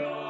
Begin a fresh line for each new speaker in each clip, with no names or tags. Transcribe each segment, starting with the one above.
Lord.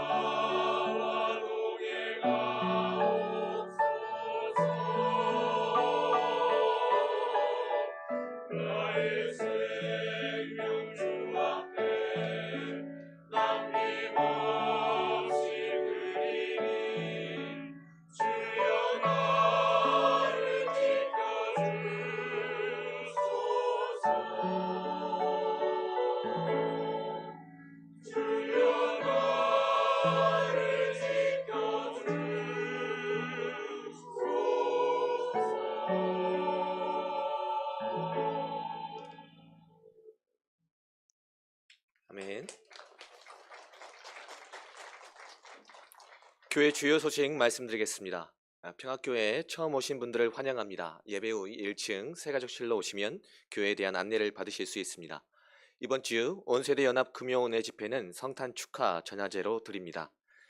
아멘. 교회 주요 소식 말씀드리겠습니다. 아, 평화교회에 처음 오신 분들을 환영합니다. 예배 후 1층 세가족실로 오시면 교회에 대한 안내를 받으실 수 있습니다. 이번 주 온세대 연합 금요원회 집회는 성탄 축하 전야제로 드립니다.